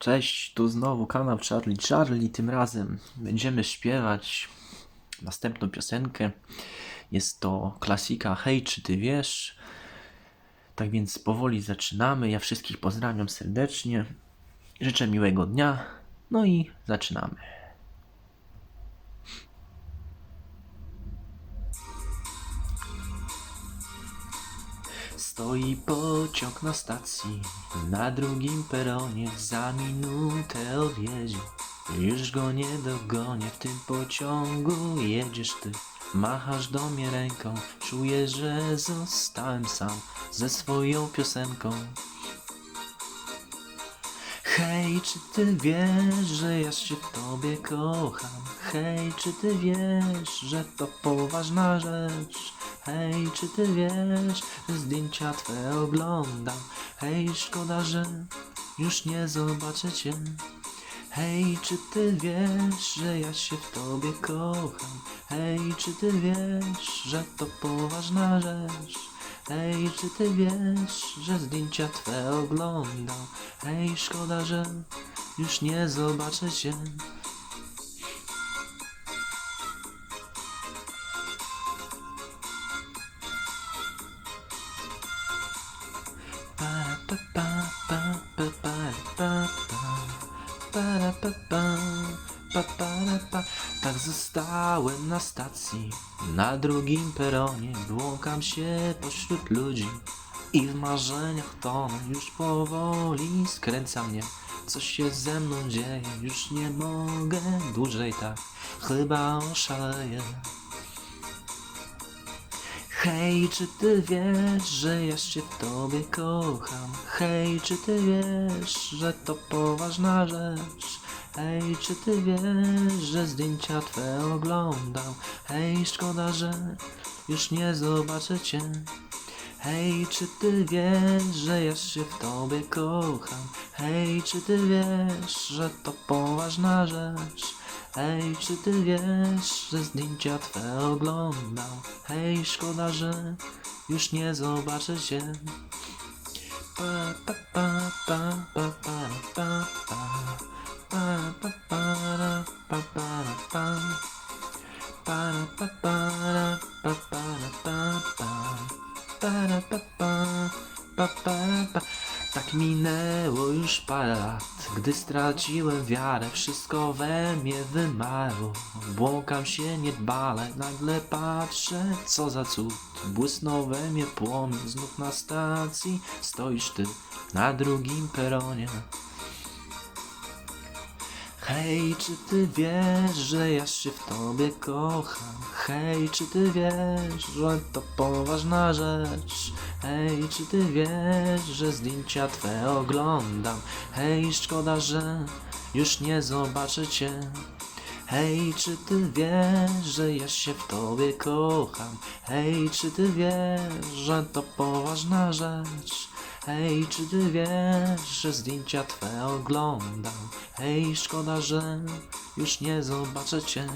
Cześć, tu znowu kanał Charlie Charlie. Tym razem będziemy śpiewać następną piosenkę. Jest to klasika Hej, czy ty wiesz? Tak więc powoli zaczynamy. Ja wszystkich pozdrawiam serdecznie. Życzę miłego dnia. No i zaczynamy. Stoi pociąg na stacji, na drugim peronie, za minutę odjedzie. Już go nie dogonię, w tym pociągu jedziesz ty. Machasz do mnie ręką, czuję, że zostałem sam ze swoją piosenką. Hej, czy ty wiesz, że ja się w tobie kocham? Hej, czy ty wiesz, że to poważna rzecz? Hej, czy ty wiesz, że zdjęcia twe oglądam? Hej, szkoda, że już nie zobaczę cię. Hej, czy ty wiesz, że ja się w tobie kocham? Hej, czy ty wiesz, że to poważna rzecz? Hej, czy ty wiesz, że zdjęcia twe oglądam? Hej, szkoda, że już nie zobaczę cię. Pa, pa, pa, Tak zostałem na stacji, na drugim peronie. Błąkam się pośród ludzi i w marzeniach tonę. Już powoli skręca mnie, co się ze mną dzieje. Już nie mogę dłużej tak, chyba oszaleję. Hej, czy ty wiesz, że ja się w tobie kocham? Hej, czy ty wiesz, że to poważna rzecz? Hej, czy ty wiesz, że zdjęcia twe oglądam? Hej, szkoda, że już nie zobaczę cię. Hej, czy ty wiesz, że ja się w tobie kocham? Hej, czy ty wiesz, że to poważna rzecz? Hej, czy ty wiesz, że zdjęcia twe oglądam? Hej, szkoda, że już nie zobaczę cię. Pa, pa, pa, pa, pa, pa, pa, pa. Tak minęło już parę lat, gdy straciłem wiarę, wszystko we mnie wymarło. Błąkam się niedbale, nagle patrzę, co za cud. Błysnął we mnie płomień, znów na stacji stoisz ty, na drugim peronie. Hej, czy ty wiesz, że ja się w tobie kocham? Hej, czy ty wiesz, że to poważna rzecz? Hej, czy ty wiesz, że zdjęcia twe oglądam? Hej, szkoda, że już nie zobaczę cię. Hej, czy ty wiesz, że ja się w tobie kocham? Hej, czy ty wiesz, że to poważna rzecz? Hej, czy ty wiesz, że zdjęcia twe oglądam? Hej, szkoda, że już nie zobaczę cię.